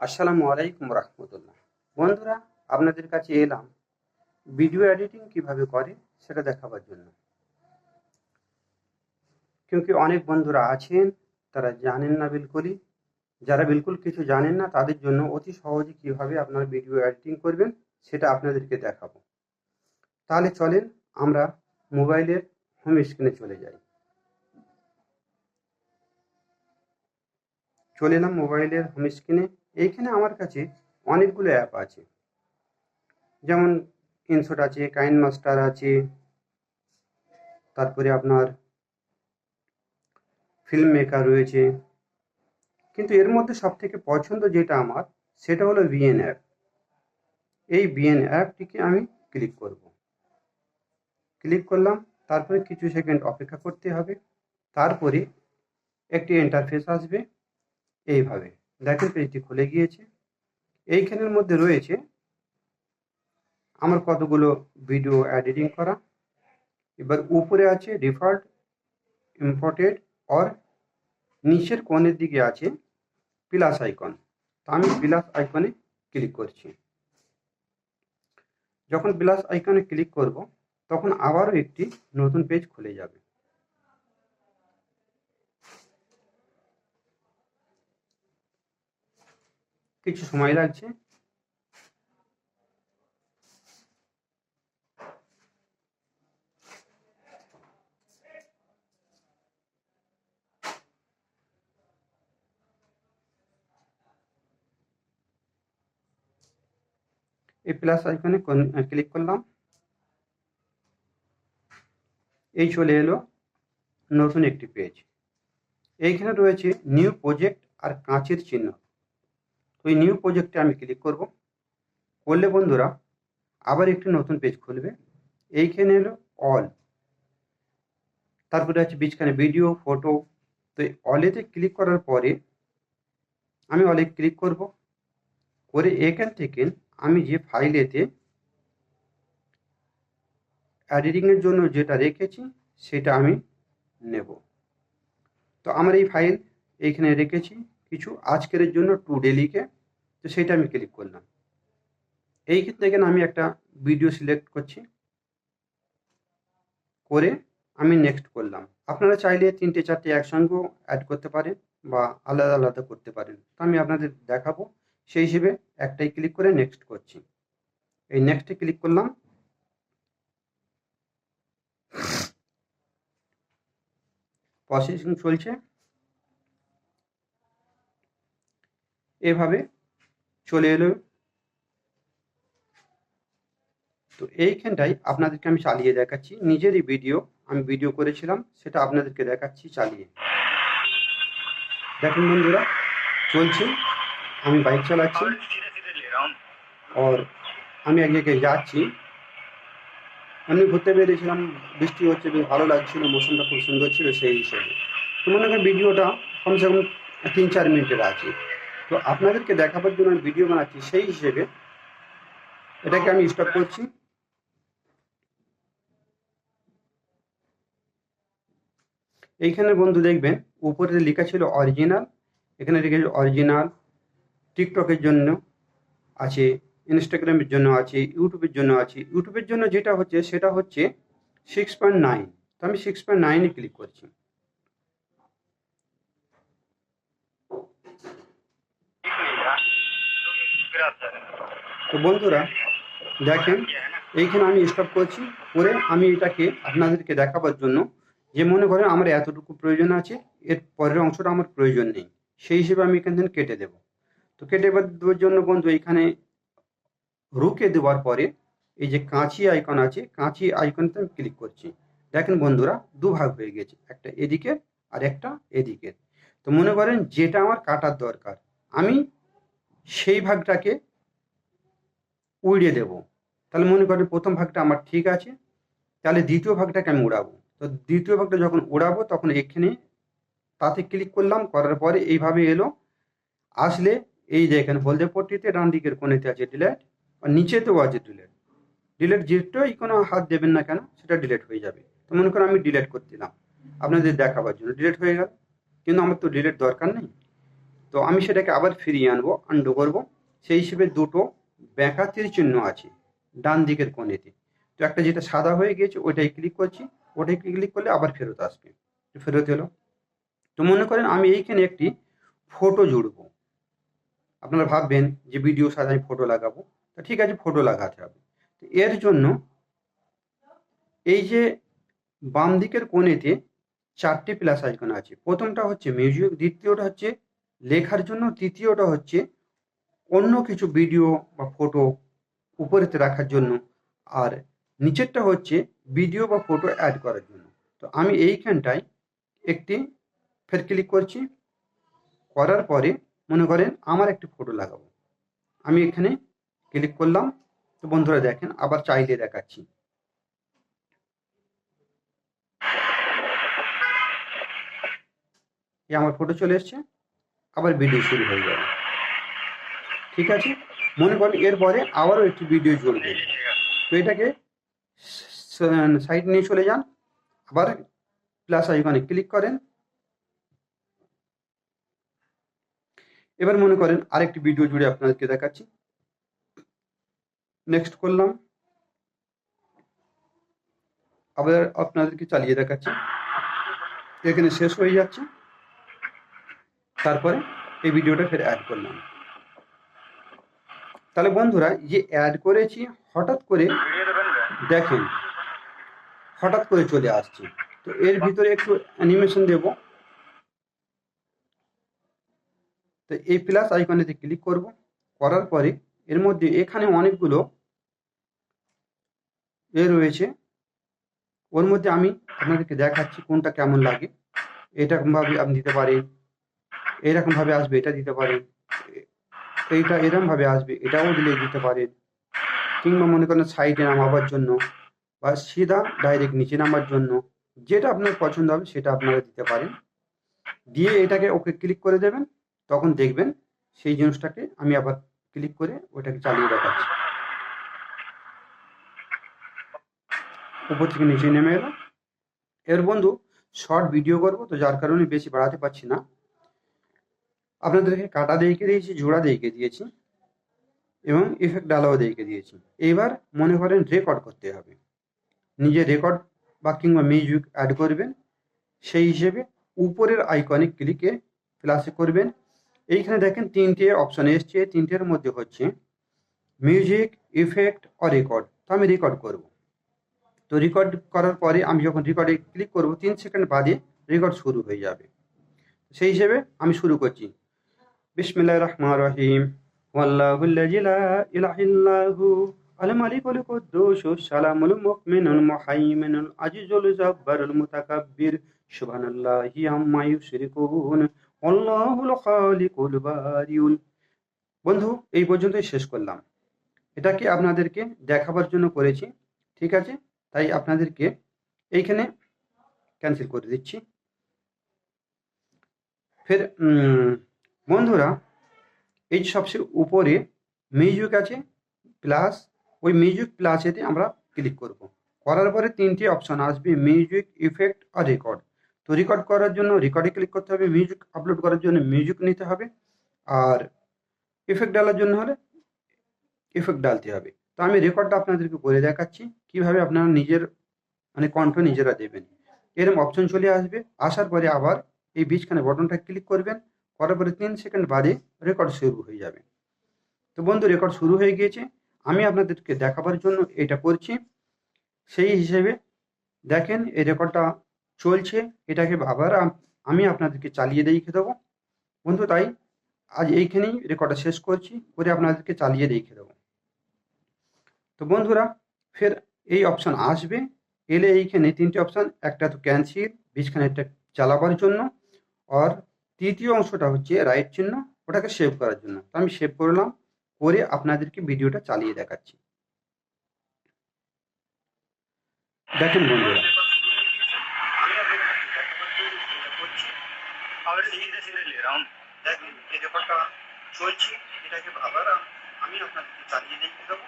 আসসালামু আলাইকুম রহমতুল্লাহ। বন্ধুরা, আপনাদের কাছে এলাম ভিডিও এডিটিং কীভাবে করে সেটা দেখাবার জন্য। কিন্তু অনেক বন্ধুরা আছেন, তারা জানেন না বিলকুলই যারা বিলকুল কিছু জানেন না, তাদের জন্য অতি সহজে কীভাবে আপনার ভিডিও এডিটিং করবেন সেটা আপনাদেরকে দেখাবো। তাহলে চলেন আমরা মোবাইলের হোম স্ক্রিনে চলে যাই। চলে এলাম মোবাইলের হোম স্ক্রিনে এইখানে আমার কাছে অনেকগুলো অ্যাপ আছে। যেমন ইনশট আছে কাইন মাস্টার আছে, তারপরে আপনার ফিল্ম মেকার রয়েছে। কিন্তু এর মধ্যে সব থেকে পছন্দ যেটা আমার, সেটা হলো ভিএন অ্যাপ এই ভিএন অ্যাপটিকে আমি ক্লিক করব। ক্লিক করলাম, তারপরে কিছু সেকেন্ড অপেক্ষা করতে হবে, তারপরে একটি ইন্টারফেস আসবে, এইভাবে। দেখেন পেজটি খুলে গিয়েছে। এইখানের মধ্যে রয়েছে আমার কতগুলো ভিডিও এডিটিং করা। এবার উপরে আছে ডিফল্ট ইম্পোর্টেড অর নিচের কোণের দিকে আছে প্লাস আইকন তা আমি প্লাস আইকনে ক্লিক করছি। যখন প্লাস আইকনে ক্লিক করব, তখন আবারও একটি নতুন পেজ খুলে যাবে। কিছু সময় লাগছে। এই প্লাস আইকনে ক্লিক করলাম। এই চলে এলো নতুন একটি পেজ এইখানে রয়েছে নিউ প্রজেক্ট আর কাঁচের চিহ্ন। তো এই নিউ প্রজেক্টে আমি ক্লিক করব। করলে বন্ধুরা, আবার একটি নতুন পেজ খুলবে। এইখানে এলো অল তারপরে আছে বিচখানে ভিডিও ফটো তো এই অলেতে ক্লিক করার পরে আমি অলে ক্লিক করব। করে এখান থেকে আমি যে ফাইলেতে এডিটিংয়ের জন্য যেটা রেখেছি, সেটা আমি নেব। তো আমার এই ফাইল এইখানে রেখেছি। কিছু আজকের জন্য টু ডেলিকে তো সেটা আমি ক্লিক করলাম। এই ক্ষেত্রে এখানে আমি একটা ভিডিও সিলেক্ট করছি। করে আমি নেক্সট করলাম। আপনারা চাইলে তিনটে চারটে একসঙ্গেও অ্যাড করতে পারেন বা আলাদা আলাদা করতে পারেন। তো আমি আপনাদের দেখাবো। সেই হিসেবে একটাই ক্লিক করে নেক্সট করছি। এই নেক্সটে ক্লিক করলাম। প্রসেসিং চলছে। এভাবে চলে এলো। তো এইখানটাই আপনাদেরকে আমি চালিয়ে দেখাচ্ছি। নিজেরই ভিডিও আমি ভিডিও করেছিলাম, সেটা আপনাদেরকে দেখাচ্ছি চালিয়ে। দেখুন বন্ধুরা, চলছে। আমি বাইক চালাচ্ছি। আর আমি এক জায়গায় যাচ্ছি। আমি ঘুরতে বেরিয়েছিলাম, বৃষ্টি হচ্ছে, বেশ ভালো লাগছিল, মৌসুমটা খুব সুন্দর ছিল সেই হিসেবে। তো মনে করেন ভিডিওটা কমসে কম তিন চার মিনিটের আছে। তো আপনাদেরকে দেখাবার জন্য আমি ভিডিও বানাচ্ছি, সেই হিসেবে এটাকে আমি স্টপ করছি। এইখানে বন্ধু দেখবেন, উপরে লেখা ছিল অরিজিনাল এখানে লিখেছে অরিজিনাল টিকটকের জন্য আছে ইনস্টাগ্রামের জন্য আছে ইউটিউবের জন্য আছে। ইউটিউবের জন্য যেটা হচ্ছে, সেটা হচ্ছে সিক্স পয়েন্ট নাইন তো আমি সিক্স পয়েন্ট নাইনে ক্লিক করছি। তো বন্ধুরা, দেখেন, এইখানে আমি স্টপ করছি। করে আমি এটাকে আপনাদেরকে দেখাবার জন্য যে মনে করেন আমার এতটুকু প্রয়োজন আছে, এর পরের অংশটা আমার প্রয়োজন নেই। সেই হিসেবে আমি এখান থেকে কেটে দেব। তো কেটে দেওয়ার জন্য বন্ধু এখানে রুকে দেওয়ার পরে এই যে কাঁচি আইকন আছে, কাঁচি আইকনতে আমি ক্লিক করছি। দেখেন বন্ধুরা দু ভাগ হয়ে গেছে, একটা এদিকের আর একটা এদিকের। তো মনে করেন যেটা আমার কাটার দরকার, আমি সেই ভাগটাকে উড়িয়ে দেব। তাহলে মনে করেন প্রথম ভাগটা আমার ঠিক আছে, তাহলে দ্বিতীয় ভাগটাকে আমি উড়াবো। তো দ্বিতীয় ভাগটা যখন উড়াবো, তখন এখানে তাতে ক্লিক করলাম, করার পরে এইভাবে এলো। আসলে এই যে এখানে হলদে পট্টিতে ডান দিকের কোণেতে আছে ডিলেট আর নিচেতেও আছে ডিলেট ডিলেট যেটাই কোনো হাত দেবেন না কেন, সেটা ডিলেট হয়ে যাবে। তো মনে করেন আমি ডিলেট করে দিলাম। আপনাদের দেখাবার জন্য ডিলেট হয়ে গেল। কিন্তু আমার তো ডিলেট দরকার নেই। তো আমি সেটাকে আবার ফিরিয়ে আনব আন্ডু করব। সেই হিসেবে দুটো ব্যাঁকা তীর চিহ্ন আছে, ডান দিকের কোণেতে। তো একটা যেটা সাদা হয়ে গিয়েছে, ওইটাই ক্লিক করছি। ওটাই ক্লিক করলে আবার ফেরত আসবে। ফেরত এলো। তো মনে করেন আমি এইখানে একটি ফটো জুড়বো। আপনারা ভাববেন যে ভিডিও সাথে আমি ফটো লাগাবো। তা ঠিক আছে ফটো লাগাতে হবে। তো এর জন্য এই যে বাম দিকের কোণেতে চারটি প্লাস আইকন আছে। প্রথমটা হচ্ছে মিউজিক দ্বিতীয়টা হচ্ছে লেখার জন্য তৃতীয়টা হচ্ছে অন্য কিছু ভিডিও বা ফটো উপরেতে রাখার জন্য আর নিচেরটা হচ্ছে ভিডিও বা ফটো অ্যাড করার জন্য। তো আমি এইখানটায় একটি ফের ক্লিক করছি। করার পরে মনে করেন আমার একটি ফটো লাগাবো। আমি এখানে ক্লিক করলাম। তো বন্ধুরা দেখেন, আবার চাইলে দেখাচ্ছি। এই আমার ফটো চলে এসছে। আবার ভিডিও শুরু হয়ে যাবে। ঠিক আছে? মনে করেন এরপরে আবারও একটি ভিডিও চলবে। তো এটাকে সাইড নিয়ে চলে যান। আবার প্লাস আইকনে ক্লিক করেন। এবার মনে করেন আরেকটি ভিডিও জুড়ে আপনাদেরকে দেখাচ্ছি। নেক্সট করলাম। আবার আপনাদেরকে চালিয়ে দেখাচ্ছি। এখানে শেষ হয়ে যাচ্ছে। তারপরে এই ভিডিওটা ফের অ্যাড করলাম। তাহলে বন্ধুরা, যে অ্যাড করেছি, হঠাৎ করে দেখেন, হঠাৎ করে চলে আসছে। তো এর ভিতরে একটু অ্যানিমেশন দেব। তো এই প্লাস আইকনেতে ক্লিক করব। করার পরে এর মধ্যে এখানে অনেকগুলো এ রয়েছে। ওর মধ্যে আমি আপনাদেরকে দেখাচ্ছি কোনটা কেমন লাগে। এটা এরকমভাবে আপনি দিতে পারেন। এরকমভাবে আসবে, এটা দিতে পারেন এইটা এরকমভাবে আসবে, এটাও দিলে দিতে পারেন কিংবা মনে করেন সাইডে নামাবার জন্য বা সিধা ডাইরেক্ট নিচে নামার জন্য, যেটা আপনার পছন্দ হবে সেটা আপনারা দিতে পারেন। দিয়ে এটাকে ওকে ক্লিক করে দেবেন, তখন দেখবেন সেই জিনিসটাকে আমি আবার ক্লিক করে ওটাকে চালিয়ে দেখাচ্ছি। উপর থেকে নিচে নেমে এলো। এর বন্ধু শর্ট ভিডিও করব, তো যার কারণে বেশি বাড়াতে পারছি না। আপনাদেরকে কাটা দিয়েকে দিয়েছি, জোড়া দিয়েকে দিয়েছি এবং ইফেক্ট ডালাও দিয়েকে দিয়েছি। এইবার মনে করেন রেকর্ড করতে হবে। নিজে রেকর্ড বা কিংবা মিউজিক অ্যাড করবেন। সেই হিসেবে উপরের আইকনে ক্লিকে প্লাসে করবেন। এইখানে দেখেন তিনটে অপশন এসছে তিনটের মধ্যে হচ্ছে মিউজিক ইফেক্ট ও রেকর্ড তো আমি রেকর্ড করব। তো রেকর্ড করার পরে আমি যখন রেকর্ডে ক্লিক করব, তিন সেকেন্ড বাদে রেকর্ড শুরু হয়ে যাবে। সেই হিসেবে আমি শুরু করছি। বিসমিল্লাহ রহমান রহিম। ইল্লাহু। আল মালিকুল কুদ্দুস সালামুল মুমিনুল মুহাইমিনুল আজিজুল জাব্বারুল মুতাকাব্বির। সুবহানাল্লাহি আম্মা ইউশরিকুন। আল্লাহুল খালিকুল বারিউল বন্ধু, এই পর্যন্তই শেষ করলাম। এটাকে আপনাদেরকে দেখাবার জন্য করেছি? ঠিক আছে? তাই আপনাদেরকে এইখানে ক্যান্সেল করে দিচ্ছি। ফের বন্ধুরা, এই সবচেয়ে উপরে মিউজিক আছে প্লাস ওই মিউজিক প্লাসেতে আমরা ক্লিক করব। করার পরে তিনটি অপশন আসবে মিউজিক ইফেক্ট আর রেকর্ড তো রেকর্ড করার জন্য রেকর্ডে ক্লিক করতে হবে মিউজিক আপলোড করার জন্য মিউজিক নিতে হবে, আর ইফেক্ট ডালার জন্য হলে ইফেক্ট ডালতে হবে। তো আমি রেকর্ডটা আপনাদেরকে করে দেখাচ্ছি, কীভাবে আপনারা নিজের মানে কণ্ঠ নিজেরা দেবেন। এরকম অপশন চলে আসবে, আসার পরে আবার এই বীজখানে বটনটা ক্লিক করবেন করার পরে তিন সেকেন্ড বাদে রেকর্ড শুরু হয়ে যাবে। তো বন্ধু রেকর্ড শুরু হয়ে গিয়েছে। আমি আপনাদেরকে দেখাবার জন্য এটা করছি। সেই হিসেবে দেখেন, এই রেকর্ডটা চলছে। এটাকে আবার আমি আপনাদেরকে চালিয়ে দেখে দেবো। বন্ধু, তাই আজ এইখানেই রেকর্ডটা শেষ করছি। করে আপনাদেরকে চালিয়ে দেখে দেবো। তো বন্ধুরা, ফের এই অপশান আসবে। এলে এইখানে তিনটে অপশান একটা তো ক্যান্সিল বীজখানে একটা চালাবার জন্য। আর তৃতীয় অংশটা হচ্ছে রাইট চিহ্ন, ওটাকে সেভ করার জন্য। তো আমি সেভ করলাম, করে আপনাদেরকে ভিডিওটা চালিয়ে দেখাচ্ছি। দেখেন বন্ধুরা। আমি আপনাদেরকে চালিয়ে দেবো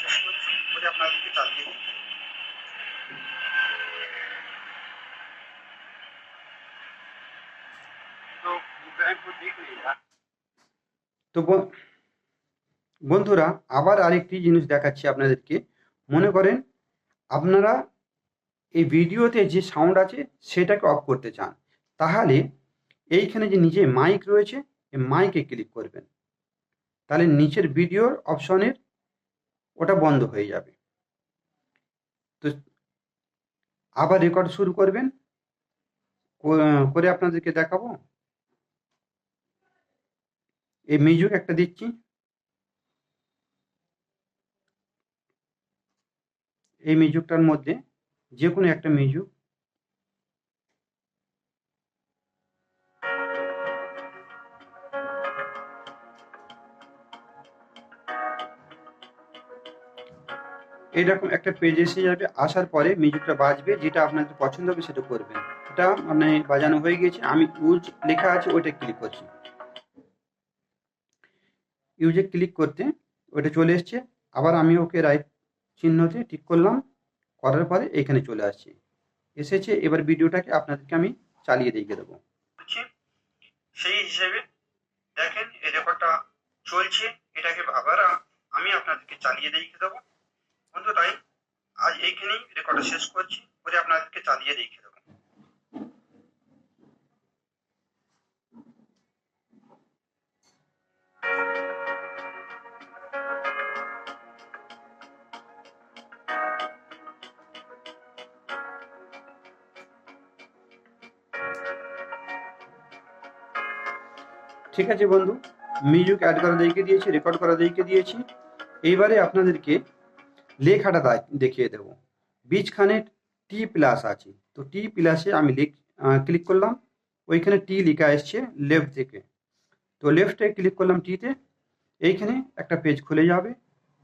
শেষ করছি করে আপনাদেরকে চালিয়ে তো বন্ধুরা, আবার আরেকটি জিনিস দেখাচ্ছি আপনাদেরকে। মনে করেন, আপনারা এই ভিডিওতে যে সাউন্ড আছে, সেটাকে অফ করতে চান। তাহলে, এইখানে যে নিজে মাইক রয়েছে, এই মাইকে ক্লিক করবেন। তাহলে নিচের ভিডিওর অপশনের ওটা বন্ধ হয়ে যাবে। তো আবার রেকর্ড শুরু করবেন। করে আপনাদেরকে দেখাবো। এই মিউজিক একটা দিচ্ছি। এই মিউজিকটার মধ্যে যে কোনো একটা মিউজিক এইরকম একটা পেজ এসে যাবে, আসার পরে মিউজিকটা বাজবে, যেটা আপনাদের পছন্দ হবে সেটা করবেন। এটা মানে বাজানো হয়ে গেছে আমি ইউজ লেখা আছে, ওইটা ক্লিক করছি। ইউজে ক্লিক করতে ওইটা চলে এসছে। আবার আমি ওকে রাইট চিহ্নতে টিক করলাম, করার পরে এখানে চলে আসছে। এসেছে, এবার ভিডিওটাকে আপনাদেরকে আমি চালিয়ে দেখিয়ে দেবো। সেই হিসেবে দেখেন, এই রেকর্ডটা চলছে, এটাকে আবার আমি আপনাদেরকে চালিয়ে দেখিয়ে দেবো। বন্ধু, তাই আজ এইখানেই রেকর্ডটা শেষ করছি করে আপনাদেরকে চালিয়ে দেখিয়ে দেবো। ঠিক আছে বন্ধু, মিউজিক অ্যাড করা দেখিয়ে দিয়েছি রেকর্ড করা দেখিয়ে দিয়েছি। এইবারে আপনাদেরকে লেখাটা দেখিয়ে দেব। বীজখানে টি প্লাস আছে। তো টি প্লাসে আমি লিখ ক্লিক করলাম। ওইখানে টি লেখা এসছে লেফট থেকে। তো লেফটে ক্লিক করলাম টিতে এইখানে একটা পেজ খুলে যাবে।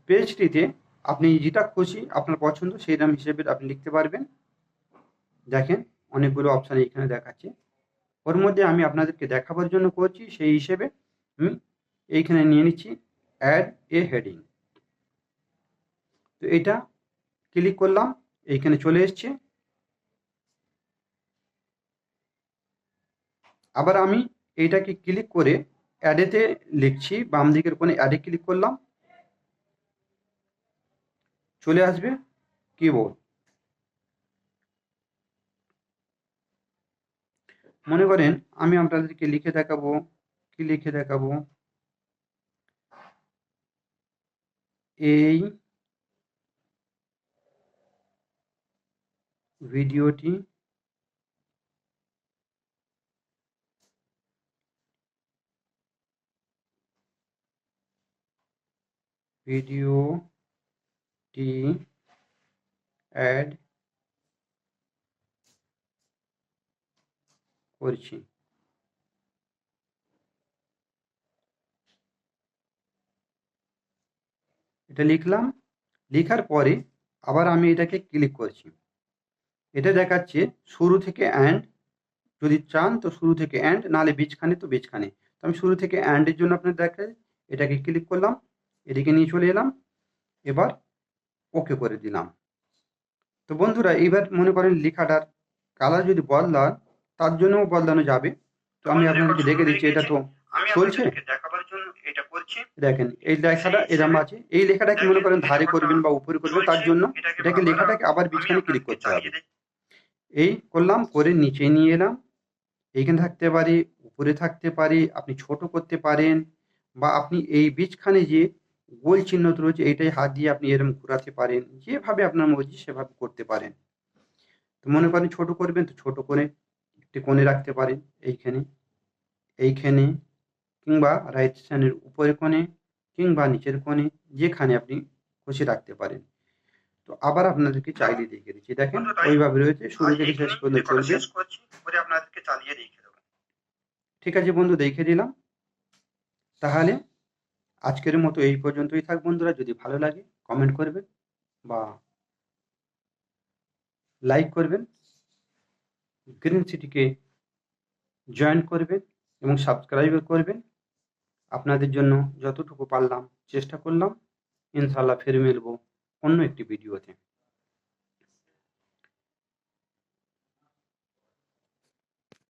পেজটিতে আপনি যেটা খুশি, আপনার পছন্দ, সেই নাম হিসেবে আপনি লিখতে পারবেন। দেখেন, অনেকগুলো অপশান এখানে দেখাচ্ছে। ওর মধ্যে আমি আপনাদেরকে দেখাবার জন্য করছি, সেই হিসেবে আমি এইখানে নিয়ে নিচ্ছি অ্যাড এ হেডিং তো এটা ক্লিক করলাম, এইখানে চলে এসছে। আবার আমি এইটাকে ক্লিক করে অ্যাডেতে লিখছি, বাম দিকের কোণে অ্যাডে ক্লিক করলাম। চলে আসবে কিবোর্ড মনে করেন আমি আপনাদেরকে লিখে দেখাবো কি লিখে দেখাবো? এই ভিডিওটি ভিডিওটি অ্যাড করছি। এটা লিখলাম, লেখার পরে আবার আমি এটাকে ক্লিক করছি। এটা দেখাচ্ছে শুরু থেকে অ্যান্ড যদি চান তো শুরু থেকে অ্যান্ড নাহলে বীজখানে তো বীজখানে। তো আমি শুরু থেকে অ্যান্ডের জন্য আপনার দেখা এটাকে ক্লিক করলাম, এদিকে নিয়ে চলে এলাম, এবার ওকে করে দিলাম। তো বন্ধুরা এবার মনে করেন লেখাটার কালার যদি বদলান তার জন্যও বদলানো যাবে। তো আমি আপনাদেরকে দেখে দিচ্ছি এটা তো চলছে? দেখাবার জন্য এটা করছি। দেখেন এই লেখাটা এরম আছে। এই লেখাটা কি মনে করেন ধারে করবেন বা উপরে করবেন তার জন্য এটাকে লেখাটাকে আবার বিছখানে ক্লিক করতে হবে। এই করলাম করে নিচে নিয়ে এলাম। এইখানে থাকতে পারি উপরে থাকতে পারি আপনি ছোট করতে পারেন বা আপনি এই বীজখানে যে গোল চিহ্ন রয়েছে এইটাই হাত দিয়ে আপনি এরম ঘোরাতে পারেন। যেভাবে আপনার মর্জি সেভাবে করতে পারেন। তো মনে করেন ছোট করবেন তো ছোট করে একটি কোণে রাখতে পারেন এইখানে। এইখানে কিংবা রাইট সাইডের উপরে কোণে কিংবা নিচের কোণে যেখানে আপনি খুশি রাখতে পারেন। তো আবার আপনাদেরকে চাইলে দেখিয়ে দিচ্ছি। দেখেন ওইভাবে রয়েছে। শুরু থেকে শেষ পর্যন্ত চলবে। আপনাদেরকে চালিয়ে দেখিয়ে দেবো। ঠিক আছে বন্ধু দেখিয়ে দিলাম। তাহলে আজকের মতো এই পর্যন্তই থাক বন্ধুরা। যদি ভালো লাগে কমেন্ট করবেন বা লাইক করবেন গ্রিন সিটিকে জয়েন করবেন এবং সাবস্ক্রাইব করবেন আপনাদের জন্য যতটুকু পারলাম, চেষ্টা করলাম ইনশাল্লাহ ফের মিলব অন্য একটি ভিডিওতে